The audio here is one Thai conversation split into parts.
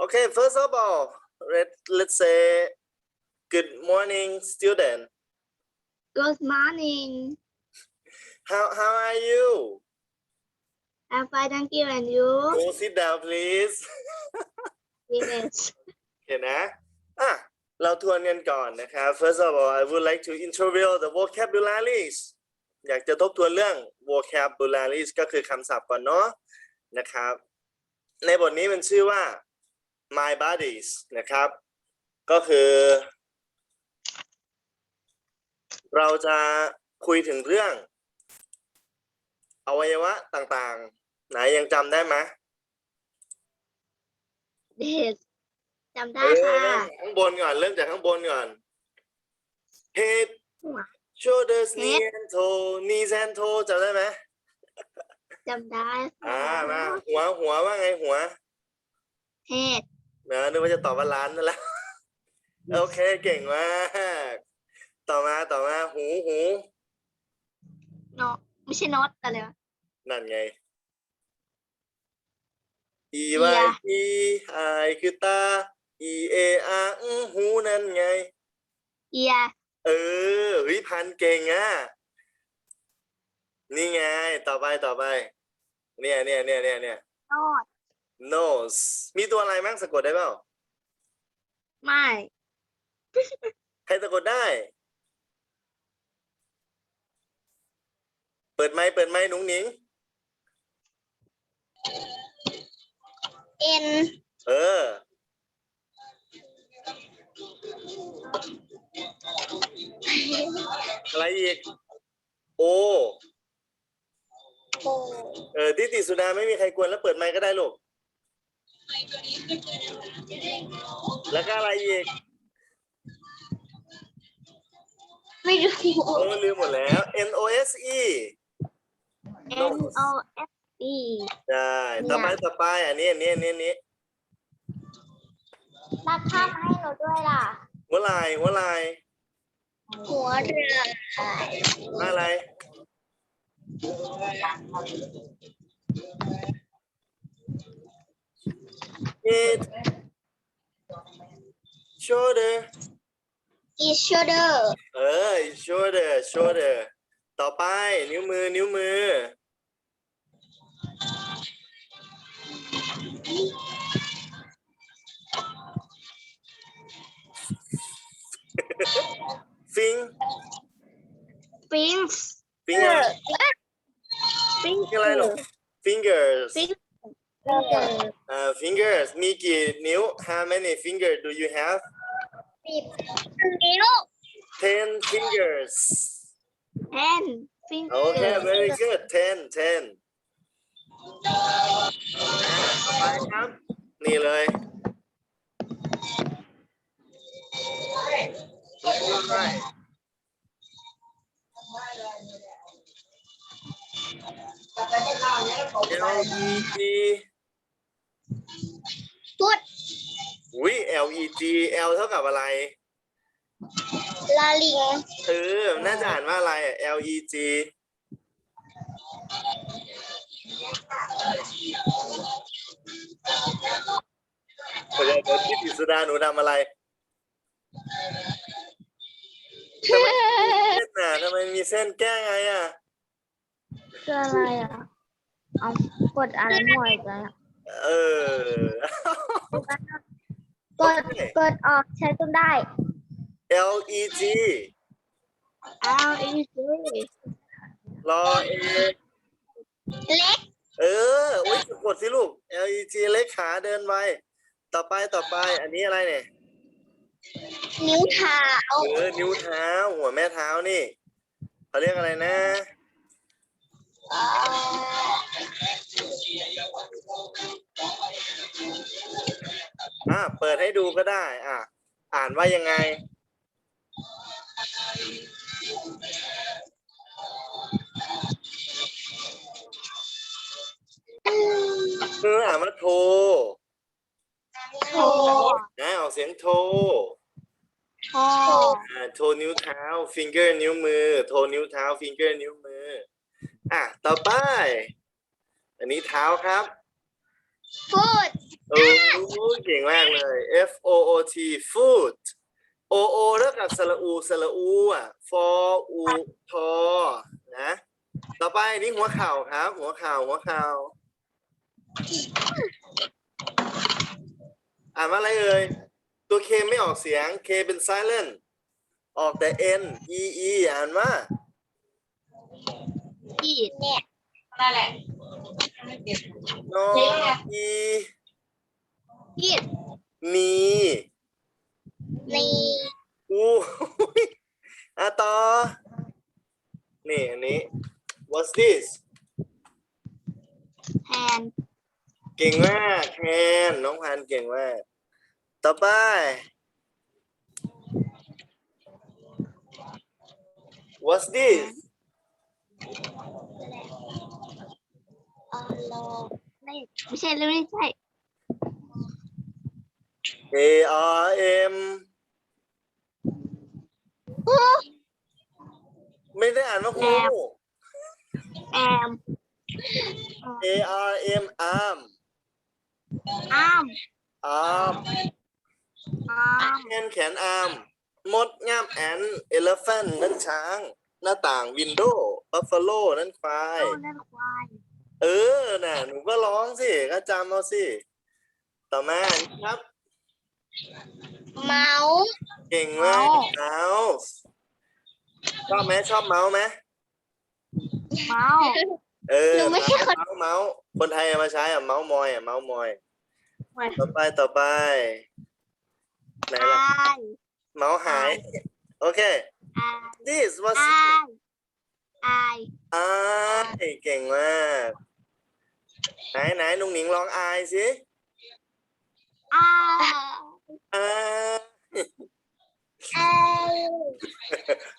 Okay, first of all, let, let's say good morning, student. Good morning. How, how are you? I'm fine, thank you. And you? Go sit down, please. Yes. โอเคนะอะเราทวนกันก่อนนะครับ First of all I would like to introduce the vocabularies อยากจะทบทวนเรื่อง vocabularies ก็คือคำศัพท์ก่อนเนาะนะครับ ในบทนี้มันชื่อว่า my bodies นะครับ ก็คือ เราจะคุยถึงเรื่อง อวัยวะต่างๆ ไหนยังจำได้ไหม Yes. จำได้เอค่ะอข้างบนก่อน เริ่มจากข้างบนก่อน head หัว shoulders Head knee and toe knees and toe จำได้ไหมจำได้อ่าค่ะมาหัวหัวว่าไงหัว Head เนอะนึกว่าจะตอบว่าล้านนั่นแหละโอเคเก่งมาก ต่อมาต่อมาหูหูเนาะไม่ใช่ not อะไรวะ นั่นไง e y Ear e i คือตา e a r อื้อหูนั่นไง ear เออเฮ้ยพันเก่งอะ นี่ไง ต่อไปต่อไป เนี่ยเนี่ยเนี่ยเนี่ยเนี่ย not nose มีตัวอะไรมั่งสะกดได้เปล่า ไม่ ใครสะกดได้ เปิดไม้เปิดไม้หนุ่งหนิง N เออ อะไรอีกโอ O เออทิติสุดาไม่มีใครกวนแล้วเปิดไมค์ก็ได้ลูก แล้วก็อะไรอีกไม่รู้ โอ้ลืมหมดแล้ว N O S E N O S E ได้ต่อไปต่อไปอันนี้อันนี้อันนี้อันนี้ตัดภาพมาให้หนูด้วยล่ะ หัวลายหัวลายหัวเรืออะไร Head shoulder อีชเดอร์เออ shoulder shoulder ต่อไปนิ้วมือนิ้วมือ ฟิงฟิงฟิงอะไรฟิงฟิงอะไรหรอ fingers ฟิ งเกอร์อ่า fingers มีกี่นิ้ว how many fingers do you have สิบนิ้ว ten fingers แอนฟิงโอเค very good ten ten ต่อไปครับ นี่เลยใช่ L E G พุดอุ้ย L E G L เท่ากับอะไร ลาลิงเออน่าจะอ่านว่าอะไรอะ L E G เดี๋ยวเดี๋ยวพี่ติสุดาหนูทำอะไรทำไมมีเส้นน่ะทำไมมีเส้นแก้ไงอะ คืออะไรอะ เอากดอะไรมั่วอีกแล้ว เออ กด กดออกใช้ต้นได้ L E G L E G รอเอเล็ก เอออุ้ยกดสิลูก L E G เล็กขาเดินไป ต่อไปต่อไป อันนี้อะไรเนี่ย นิ้วเท้า เออ นิ้วเท้า หัวแม่เท้านี่เขาเรียกอะไรนะ เปิดให้ดูก็ได้ อะ อ่านว่ายังไงเอออ่านว่าโทโทนะออกเสียงโทโทอ่าโทนิ้วเท้า finger นิ้วมือ โทนิ้วเท้า finger นิ้วมือ อะ ต่อไป อันนี้เท้าครับฟุ ตเออเก่งมากเลย F O O T food O O เท่ากับสระอูสระอูอะ for อูทอนะ ต่อไปนี่หัวเข่าครับ หัวเข่าหัวเข่าอ่านว่าอะไรเอ่ยตัว K ไม่ออกเสียง K เป็น silent ออกแต่ N E E อ่านว่าอีดเนี่ยนั่นแหละ no e อีดนีนี่อู้อะต่อ นี่อันนี้ what's this แฮนเก่งมากแคนน้องพันธุ์เก่งมาก ต่อไป what's this เออโลไม่ไม่ใช่เลยไม่ใช่ A R M ไม่ได้อ่านว่าครู แอม A R M arm อ้าม arm อ้าม แขนแขน arm มดง่ามแอน elephant นั่นช้าง หน้าต่าง window buffalo นั่นควายโอ้นั่นควาย เออ น่ะ หนูก็ร้องสิ ก็จำเอาสิ ต่อมาครับ เมาส์ เก่งมากเมาส์ชอบไหมชอบเมาส์ไหมเมาส์เออหนูไม่ใช่คน เมาส์เมาส์คนไทยเอามาใช้อะเมาส์มอยอะเมาส์มอยไม่ต่อไปต่อไปไหนอล่ะายเมาส์หาย โอเคอาย this was อายอายอายเก่งมาก ไหนไหนนุ่งหนิงลองอายสิอาย อายอาย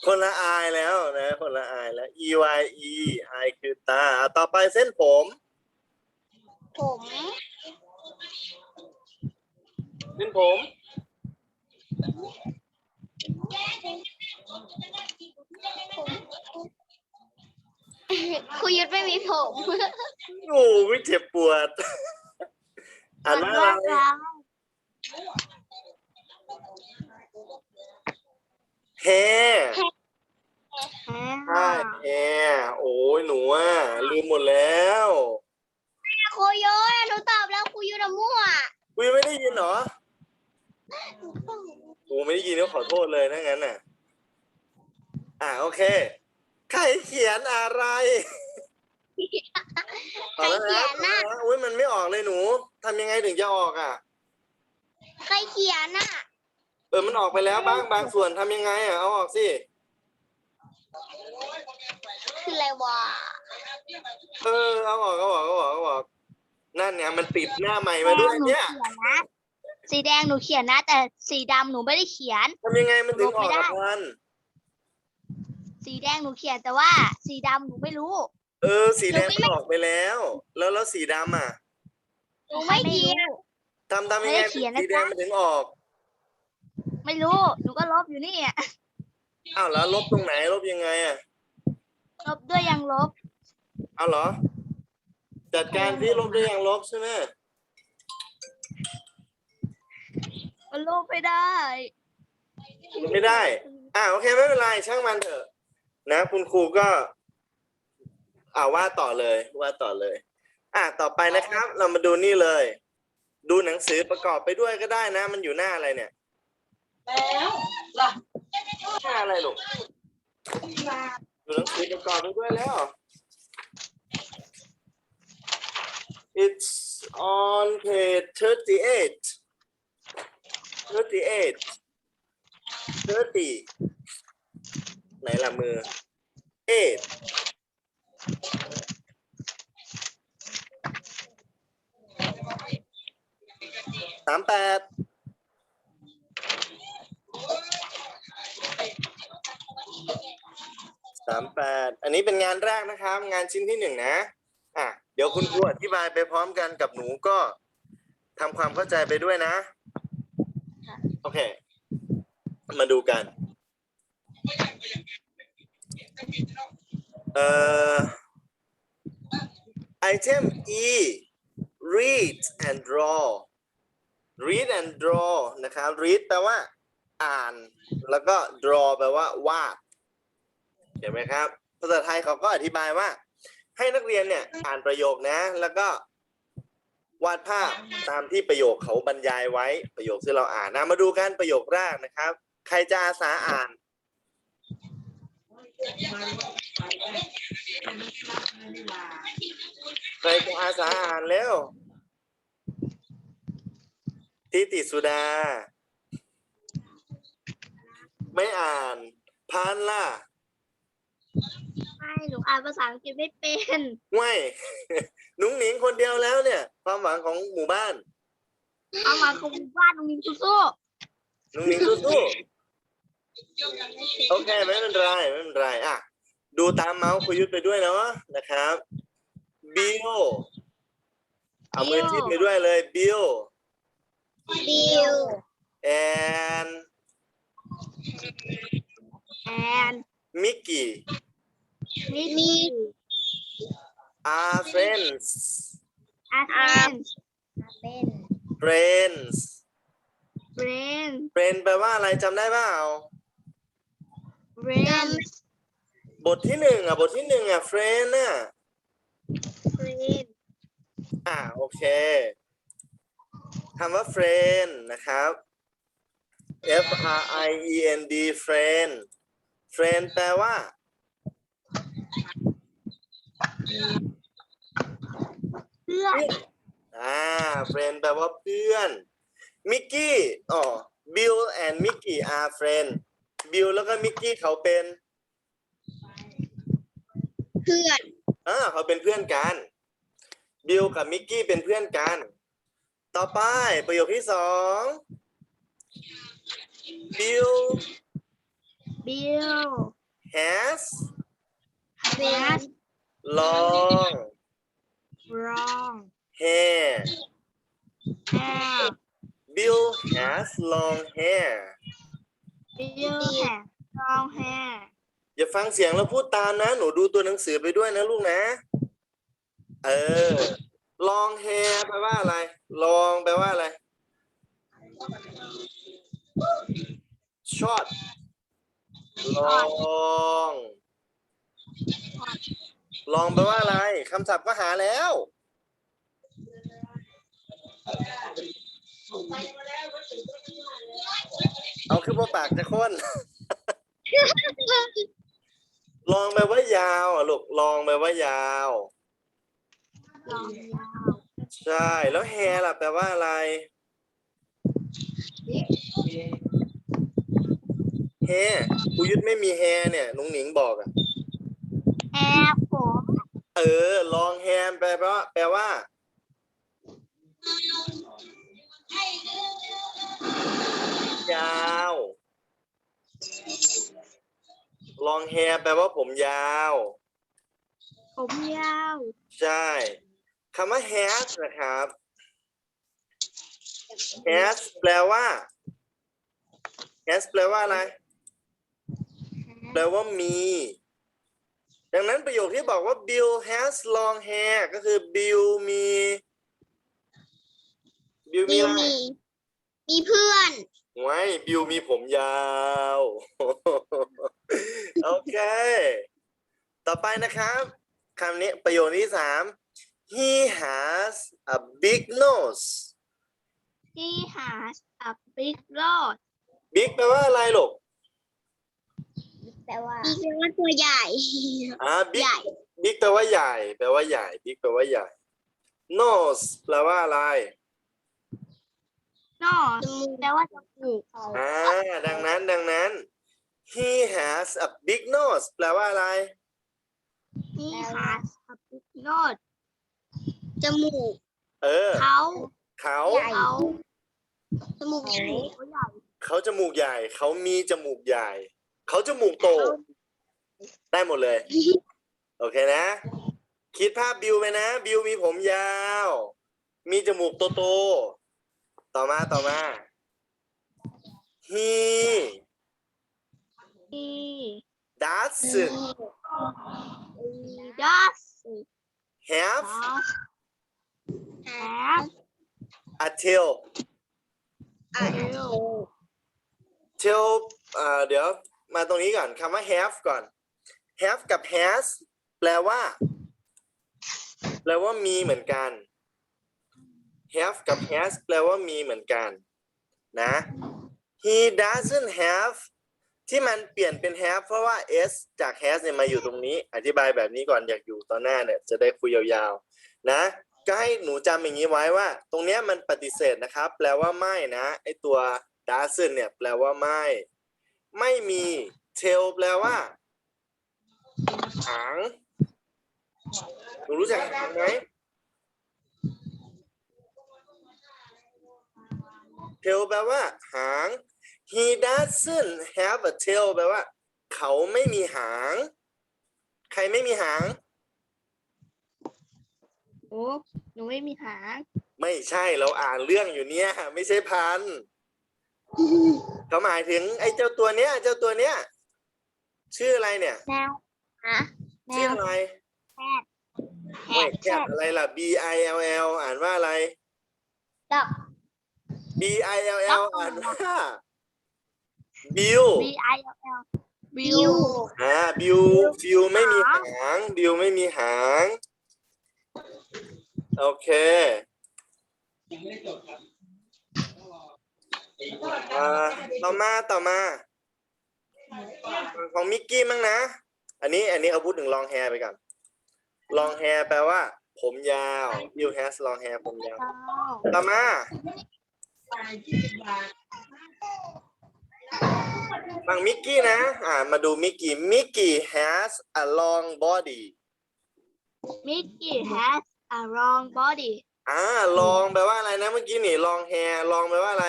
คนละอายแล้วนะ คนละอายแล้ว e y e อายคือตาอะต่อไปเส้นผม ผมเส้นผมคุยุทธไม่มีผมโอ้ยเจ็บปวด อ่านว่าอะไรแฮใช่แฮโอ้ยหนูอะลืมหมดแล้วครูยุทธหนูตอบแล้วครูยุทธมั่วคุยไม่ได้ยินเหรอโอ้ไม่ได้ยินก็ขอโทษเลยถ้างั้นน่ะ อ่าโอเค ใครเขียนอะไรใครเขียนน่ะเอาแล้วอุ้ยมันไม่ออกเลยหนูทำยังไงถึงจะออกอะ ใครเขียนน่ะ เออมันออกไปแล้วบ้างบางส่วนทำยังไงอะเอาออกสิคืออะไรวะเออเอาออกเอาออกเอาออกเอาออกนั่นเนี่ยมันติดหน้าใหม่มาด้วยเนี่ยหนูเขียนนะสีแดงหนูเขียนนะ แต่สีดำหนูไม่ได้เขียน ทำยังไงมันถึงออกลบไม่ได้อะพันสีแดงหนูเขียนแต่ว่า สีดำหนูไม่รู้ เออ สีแดงหนูไม่มันออกไปแล้ว แล้วแล้วสีดำอะหนูไม่เขียนทำทำยังไงไม่ได้เขียนนะสีแดงจ๊ะมันถึงออก ไม่รู้หนูก็ลบอยู่นี่อะอ้าวแล้วลบตรงไหนลบยังไงอะลบด้วยยังลบ เอาเหรอ จัดการที่ลบได้ยังลบใช่ไหมมันลบไม่ได้ ไม่ได้ อ่าโอเคไม่เป็นไรช่างมันเถอะ นะ คุณครูก็ อ่าว่าต่อเลยว่าต่อเลย อ่าต่อไปนะครับ เรามาดูนี่เลย ดูหนังสือประกอบไปด้วยก็ได้นะ มันอยู่หน้าอะไรเนี่ย แล้วล่ะหน้าอะไรลูกดูหนังสือประกอบไปด้วยแล้ว It's on page 38 38 30 ไหนล่ะมือ8สามแปดสามแปดอันนี้เป็นงานแรกนะครับ งานชิ้นที่หนึ่งนะ อะเดี๋ยวคุณครูอธิบายไปพร้อมกันกับหนูก็ทำความเข้าใจไปด้วยนะ โอเค มาดูกัน เอ่อ item E read and draw read and draw นะครับ read แปลว่า อ่าน แล้วก็ draw แปลว่าวาด เห็นไหมครับภาษาไทยเขาก็อธิบายว่า ให้นักเรียนเนี่ยอ่านประโยคนะ แล้วก็วาดภาพตามที่ประโยคเขาบรรยายไว้ประโยคที่เราอ่านนะมาดูกันประโยคแรกนะครับ ใครจะอาสาอ่าน ใครจะอาสาอ่านแล้วทิติสุดา ไม่อ่านพานล่ะ หนูอ่านภาษาอังกฤษไม่เป็นไม่หนุ่งหนิงคนเดียวแล้วเนี่ย ความหวังของหมู่บ้าน เอามาคุมบ้านตรงนี้สู้หนุ่งหนิงสู้ๆโอเคไม่เป็นไรไม่เป็นไรอะดูตามเมาส์คุยยุทธไปด้วยเนาะนะครับบิลเอามือทิ่ไปด้วยเลยบิล ๆบิวแอนแอน มิกกี้มิมี are friends อาเนเป็น friends เบรน friend แปลว่าอะไรจำได้เปล่าเบรนบทที่หนึ่งอะบทที่หนึ่งอะ friend น่ะเบรนอ่าโอเคคำว่า friend นะครับ F R I E N D friend friend แปลว่า เพื่อนอ่า friend แปลว่าเพื่อน มิกกี้อ๋อ Bill and Mickey are friend Bill แล้วก็มิกกี้เขาเป็นเพื่อนอ่าเขาเป็นเพื่อนกัน บิลกับมิกกี้เป็นเพื่อนกัน ต่อไปประโยคที่สองบิล บิล has เบส long รอง hair แอล Bill has long hair บิลแฮรองแฮอย่าฟังเสียงแล้วพูดตามนะ หนูดูตัวหนังสือไปด้วยนะลูกนะ เออ long hair แปลว่าอะไร long แปลว่าอะไร short long long แปลว่าอะไรคำศัพท์ก็หาแล้ว เอาขึ้นมาปากจะค้น ลองแปลว่ายาวอะลูกลองแปลว่ายาวรองยาวใช่ แล้วแฮล่ะแปลว่าอะไรแฮครูยุทธไม่มีแฮเนี่ยนุ้งหนิงบอกอะ แอลผม เออลองแฮมแปลว่า แปลว่า ยาวลองแฮแปลว่าผมยาว ผมยาว ใช่คำว่า has นะครับ has แปลว่า has แปลว่าอะไร แปลว่ามี ดังนั้นประโยคที่บอกว่า Bill has long hair ก็คือ Bill มี Bill มีอะไรมีเพื่อน ไว้ Bill มีผมยาว โอเค ต่อไปนะครับคำนี้ประโยคที่สาม He has a big nose ที่หาอับบิ๊กรอด big แปลว่าอะไรลูกแปลว่าบิ๊กแปลว่าตัวใหญ่อ่า big ใหญ่ big แปลว่าใหญ่ แปลว่าใหญ่ big แปลว่าใหญ่ nose แปลว่าอะไร นอสแปลว่าจมูกอ่า ดังนั้น ดังนั้น he has a big nose แปลว่าอะไรที่หาอับบิ๊กรอดจมูกเออ เขาเขาเขาจมูกใหญ่เขาใหญ่เขาจมูกใหญ่ เขามีจมูกใหญ่ เขาจมูกโต ได้หมดเลย โอเคนะ คิดภาพบิวไปนะ บิวมีผมยาว มีจมูกโตๆต่อมาต่อมา he ที่ doesn't ดัส have แฮป a tail อะ till อ่าเดี๋ยว มาตรงนี้ก่อนคำว่า have ก่อน have กับ has แปลว่า แปลว่ามีเหมือนกัน have กับ has แปลว่ามีเหมือนกัน นะ he doesn't have ที่มันเปลี่ยนเป็น have เพราะว่า s จาก has เนี่ยมาอยู่ตรงนี้ อธิบายแบบนี้ก่อนอยากอยู่ตอนหน้าเนี่ยจะได้คุยยาวๆ นะก็ให้หนูจำอย่างนี้ไว้ว่า ตรงเนี้ยมันปฏิเสธนะครับ แปลว่าไม่นะไอตัว doesn't เนี่ยแปลว่าไม่ ไม่มี tail แปลว่าหางหนูรู้จักหางไหม tail แปลว่า หาง he doesn't have a tail แปลว่า เขาไม่มีหาง ใครไม่มีหาง โอ้หนูไม่มีหาง ไม่ใช่เราอ่านเรื่องอยู่เนี่ย ไม่ใช่พันธุ์ เขาหมายถึงไอ้เจ้าตัวเนี้ย เจ้าตัวเนี้ย ชื่ออะไรเนี่ย แมวฮะแมชื่อวอะไรแพทไม่แคบอะไรล่ะ B I L L อ่านว่าอะไร ดอก B I L L อ่านว่า Bill B I L L บิว อ่า Bill Bill ไม่มีหาง Bill ไม่มีหาง โอเค อ่าต่อมาต่อมาของมิกกี้มั้งนะ อันนี้อันนี้เขาพูดถึงลองแฮร์ไปก่อนลองแฮร์แปลว่า ผมยาว Bill has long hair ผมยาว ต่อมาฝั่งมิกกี้นะ อ่า มาดูมิกกี้ มิกกี้ has a long body มิกกี้ has a long body อ่า long แปลว่าอะไรนะเมื่อกี้นี่ long hair long แปลว่าอะไร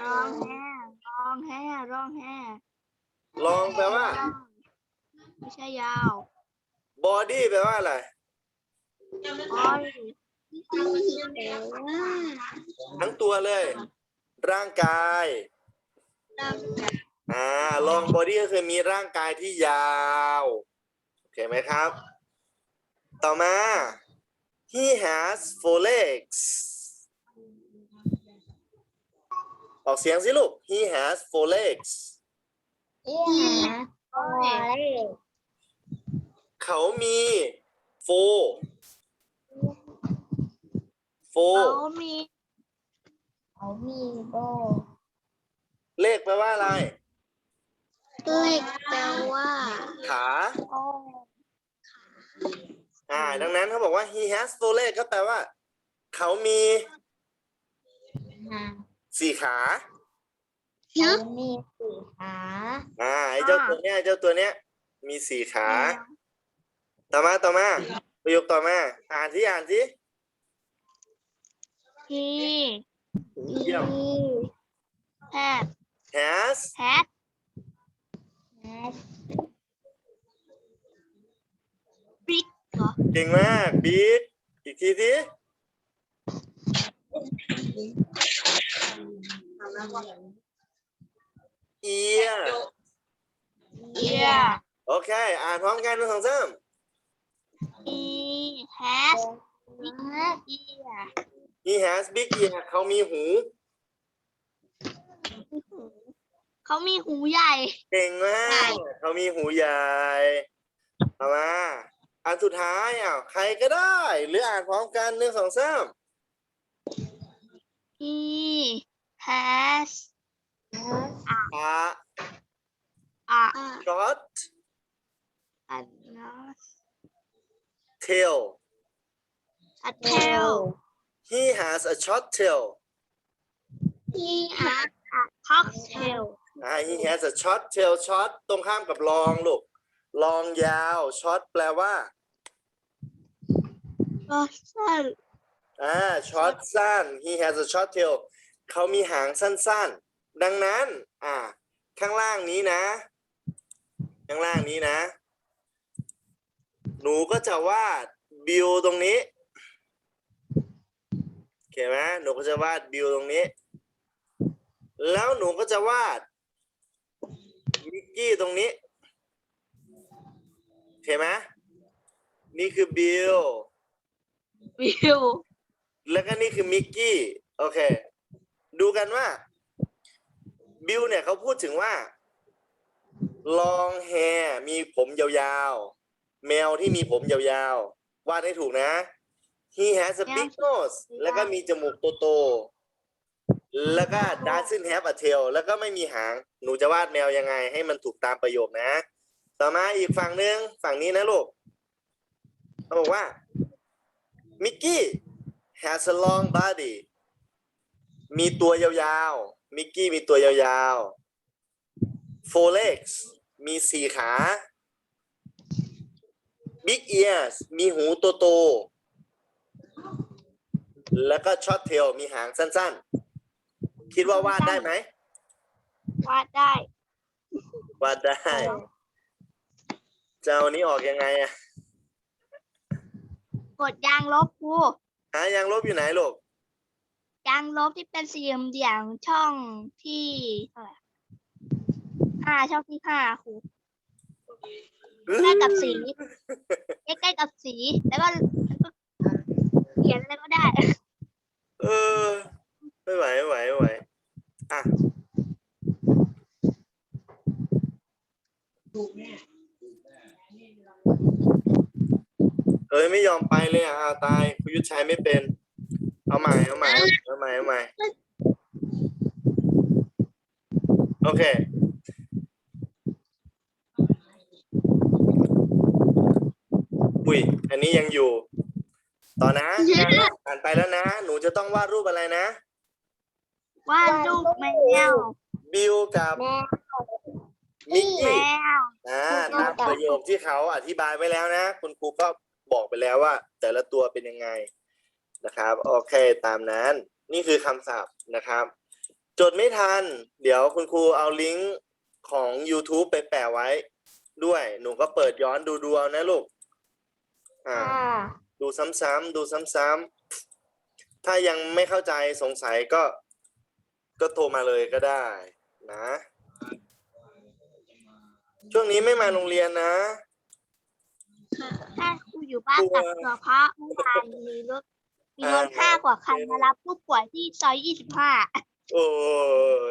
long hair long hair long hair long แปลว่า ไม่ใช่ยาว body แปลว่าอะไร body ทั้งตัวเลย ร่างกายอ่า long body ก็คือมีร่างกายที่ยาวโอเคไหมครับ ต่อมา he has four legs ออกเสียงสิลูก he has four legs body เขามี four four เขามีเขามีโบเลขแปลว่าอะไร เลขแปลว่าขา โอ้อ่า ดังนั้นเขาบอกว่า he has four legs ก็แปลว่า เขามี สี่ขาเขามีสี่ขาอ่าไอ้เจ้าตัวเนี้ยไอ้เจ้าตัวเนี้ย มีสี่ขา ต่อมาต่อมา ประโยคต่อมา อ่านที่อ่านที่ที่เยี่ยม แพท has แพทแพทบิ๊กเหรอเก่งมาก big อีกทีที่ ear เอียโอเค อ่านพร้อมกันหนึ่งสองสาม he has big ear he has big ear เขามีหู เขามีหูใหญ่ เก่งมาใช่กเขามีหูใหญ่เอามาอันสุดท้ายอะใครก็ได้ หรืออ่านพร้อมกันหนึ่งสองสาม he has อ่า a short a nose tail a tail he has a short tail he has a cocktail อ่า he has a short tail short ตรงข้ามกับ long ลูก long ยาว short แปลว่า person อ่า short สั้น he has a short tail เขามีหางสั้นๆ ดังนั้น อ่า ข้างล่างนี้นะ ข้างล่างนี้นะ หนูก็จะวาดบิวตรงนี้โอเคไหมหนูก็จะวาดบิวตรงนี้ แล้วหนูก็จะวาดมิกกี้ตรงนี้โอเคไหมนี่คือบิววิว แล้วก็นี่คือมิกกี้โอเค ดูกันว่า บิลเนี่ยเขาพูดถึงว่า long hair มีผมยาวๆ แมวที่มีผมยาวๆ วาดให้ถูกนะ he has a big nose แล้วก็มีจมูกโตๆ แล้วก็ doesn't have a tail แล้วก็ไม่มีหาง หนูจะวาดแมวยังไง ให้มันถูกตามประโยคนะ ต่อมาอีกฝั่งหนึ่งฝั่งนี้นะลูกเขาบอกว่า มิกกี้ has a long body มีตัวยาวๆ มิกกี้มีตัวยาวๆ four legs มีสี่ขา big ears มีหูโตๆแล้วก็ short tail มีหางสั้นๆ คิดว่าวาดได้ไหม วาดได้ วาดได้จะเอานี้ออกยังไงอะ กดยางลบครู หายางลบอยู่ไหนลูกยางลบที่เป็นสี่เหลี่ยมๆช่องที่เท่าไหร่ห้าช่องที่ห้าครูใกล้กับสีใกล้ๆกับสีแล้วก็แล้วก็เขียนอะไรก็ได้ เออไม่ไหวไม่ไหวไม่ไหวอะเอ้ยไม่ยอมไปเลยอะอาตาย คุณยุทธชัยไม่เป็น เอาใหม่เอาใหม่เอาใหม่เอาใหม่โอเค อุ้ย อันนี้ยังอยู่ ต่อนะ อ่านไปแล้วนะ หนูจะต้องวาดรูปอะไรนะ วาดรูปแมว บิลกับแมวมิกแมกี้วอ่าตามประโยคที่เขาอธิบายไว้แล้วนะ คุณครูก็ บอกไปแล้วว่า แต่ละตัวเป็นยังไงนะครับโอเคตามนั้น นี่คือคำศัพท์นะครับ จดไม่ทัน เดี๋ยวคุณครูเอาลิงก์ของ YouTube ไปแปะไว้ด้วย หนูก็เปิดย้อนดูดูเอานะลูกอ่าดูซ้ำๆดูซ้ำๆถ้ายังไม่เข้าใจสงสัยก็ ก็โทรมาเลยก็ได้ นะ ช่วงนี้ไม่มาโรงเรียนนะถ้าครู อยู่บ้านตัดตัวเพราะเมื่อวานมีรถมีรถห้ากว่าคันมารับผู้ป่วยที่ซอยยี่สิบห้าโอ้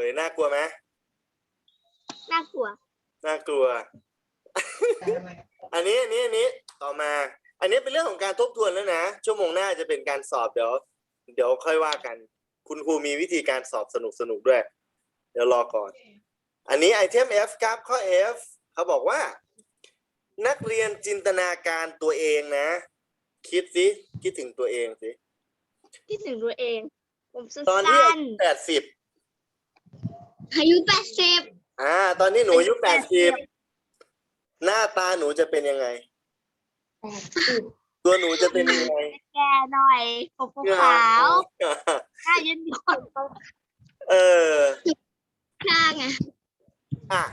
ยน่ากลัวไหมน่ากลัวน่ากลัว อันนี้อันนี้อันนี้ต่อมา อันนี้เป็นเรื่องของการทบทวนแล้วนะ ชั่วโมงหน้าจะเป็นการสอบเดี๋ยว เดี๋ยวค่อยว่ากัน คุณครูมีวิธีการสอบสนุกสนุกๆด้วย เดี๋ยวรอก่อน อันนี้ไอเทม F ครับข้อ F เขาบอกว่า นักเรียนจินตนาการตัวเองนะ คิดสิคิดถึงตัวเองสิที่ถึงตัวเอง ผมสั้ตอนที่นแปดสิบๆอายุแปดสิบอ่า ตอนนี้หนูอายุแปดสิบหน้าตาหนูจะเป็นยังไง ตัวหนูจะเป็นยังไง แก่หน่อยผมขาวหน้ายืนหย่อนเออข้างไงอะ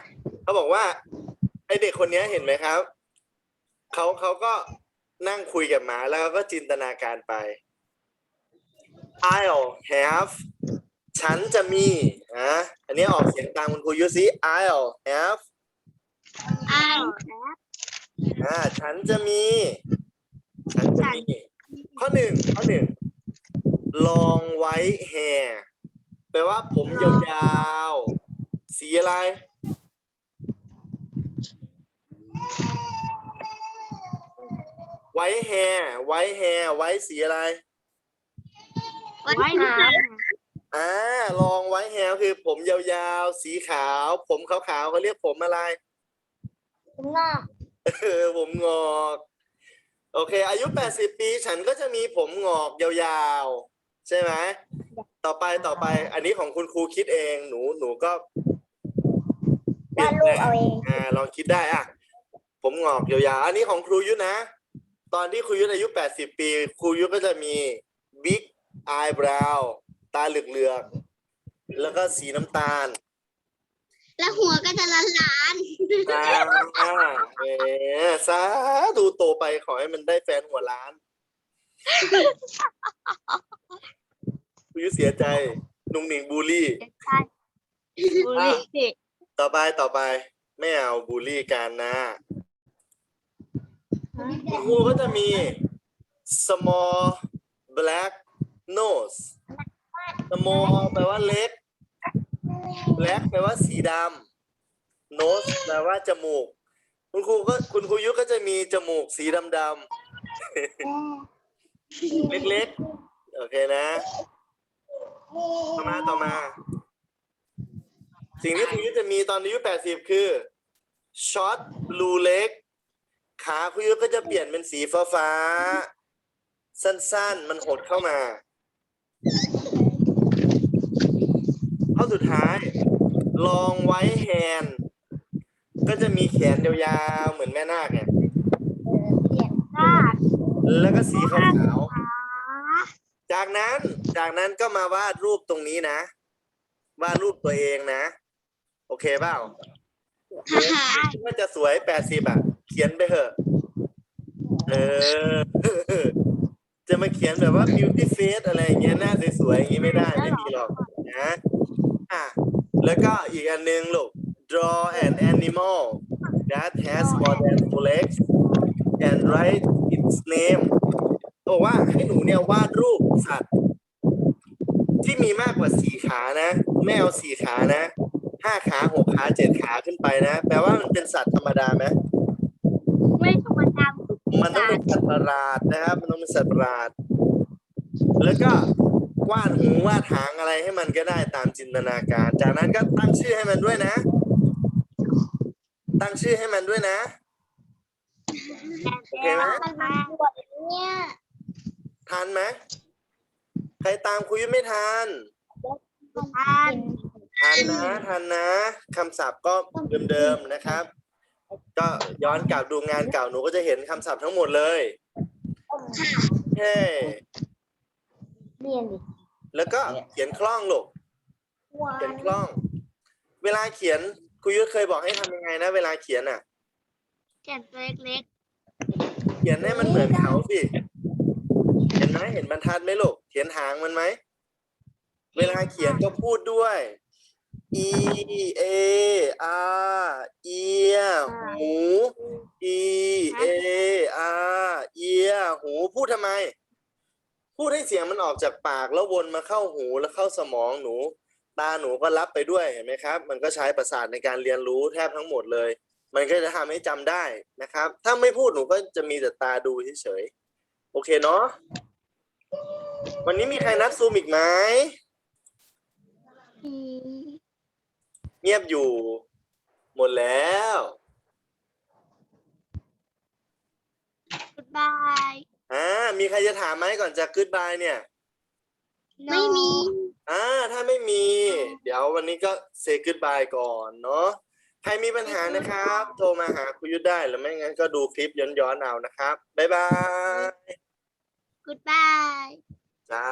เขาบอกว่าไอเด็กคนเนี้ยเห็นไหมครับ เขาเขาก็นั่งคุยกับหมาแล้วเขาก็จินตนาการไป I'll have ฉันจะมีอะอันนี้ออกเสียงตามคุณครูยุซิ I'll have อ้าวอ่าฉันจะมี ฉันจะมี ข้อหนึ่งข้อหนึ่ง long white hair แปลว่าผมยาวๆสีอะไร ไว้แฮร์ไว้แฮร์ไว้สีอะไรไว้หนาอ่า ลองไว้แฮร์คือผมยาวๆ สีขาว ผมขาวๆเขาเรียกผมอะไรหน้าเออผมงอก โอเค อายุ 80 ปี ฉันก็จะมีผมงอกยาวๆ ใช่ไหมต่อไปต่อไป อันนี้ของคุณครูคิดเองหนูหนูก็เปลี่ยนแปลงอ่าลองคิดได้อะ ผมงอกยาวๆ อันนี้ของครูยุทธนะ ตอนที่ครูยุทธอายุ 80 ปีครูยุทธก็จะมีบิ๊กอายบราวตาเหลือกๆแล้วก็สีน้ำตาลแล้วหัวก็จะล้านล้านจ้าเอ๋สาธุโตไปขอให้มันได้แฟนหัวล้านคุยเสียใจนุ่งหนิงบูลลี่ใช่บุรีต่อไปต่อไป ไม่เอาบูลลี่กันนะ คุณครูก็จะมี small black nose small แปลว่าเล็ก black แปลว่าสีดำ nose แปลว่าจมูก คุณครูก็คุณครูยุก็จะมีจมูกสีดำดำเล็กๆ โอเคนะ ต่อมาต่อมา สิ่งที่คุณยุจะมีตอนอายุแปดสิบคือ short blue leg ขาคุณยุทธก็จะเปลี่ยนเป็นสีฟ้าฟ้าๆสั้นๆ มันหดเข้ามาข้อสุดท้าย ลองไว้แฮนก็จะมีแขนยาวๆ เหมือนแม่นาคเนี่ยเปลี่ยนคาดแล้วก็สีขาวขาๆจากนั้นจากนั้นก็มาวาดรูปตรงนี้นะ วาดรูปตัวเองนะ โอเคเปล่าว่าจะสวยแปดสิบอะเขียนไปเถอะเออ จะมาเขียนแบบว่า beauty face อะไรอย่างเงี้ยหน้าสวยๆอย่างงี้ไม่ได้ไม่มีหรอกนะอะแล้วก็อีกอันหนึงลูก draw an animal that has more than two legs and write its name บอกว่าให้หนูเนี่ยวาดรูปสัตว์ ที่มีมากกว่าสี่ขานะไม่เอาสี่ขานะห้าขาหกขาเจ็ดขาขึ้นไปนะ แปลว่ามันเป็นสัตว์ธรรมดาไหมไม่ธรรมดา มันต้องเป็นสัตว์ประหลาดนะครับ มันต้องเป็นสัตว์ประหลาด แล้วก็วาดหูวาดหางอะไรให้มันก็ได้ตามจินตนาการ จากนั้นก็ตั้งชื่อให้มันด้วยนะ ตั้งชื่อให้มันด้วยนะโอเคไหมเนี่ยทันไหมใครตามคุยไม่ทันท่านทันนะทันนะคำศัพท์ก็เดิมๆนะครับ ก็ย้อนกลับดูงานเก่าหนูก็จะเห็นคำศัพท์ทั้งหมดเลยเฮ้เรียนดิแล้วก็เขียนคล่องลูกเขียนคล่อง เวลาเขียนครูยุทธเคยบอกให้ทำยังไงนะ เวลาเขียนอะ เขียนตัวเล็กเขียนให้มันเหมือนเขาสิ เห็นไหมเห็นบรรทัดไหมลูก เขียนหางมันไหม เวลาเขียนก็พูดด้วย e a r เอียหู e a r เอียหูพูดทำไม พูดให้เสียงมันออกจากปากแล้ววนมาเข้าหูแล้วเข้าสมองหนู ตาหนูก็รับไปด้วยเห็นไหมครับ มันก็ใช้ประสาทในการเรียนรู้แทบทั้งหมดเลย มันก็จะทำให้จำได้นะครับ ถ้าไม่พูดหนูก็จะมีแต่ตาดูเฉยๆโอเคเนาะวันนี้มีใครนัดซูมอีกไหมๆอืม เงียบอยู่ หมดแล้ว goodbye อ่ามีใครจะถามไหมก่อนจะกึดบายเนี่ย ไม่มี อ่าถ้าไม่มี เดี๋ยววันนี้ก็เซ y g o o d b y ก่อนเนาะใครมีปัญหานะครับ โทรมาหาครูยุทธได้หรือไม่งั้นก็ดูคลิปย้อนๆเอานะครับ บ๊ายบาย goodbye จ้า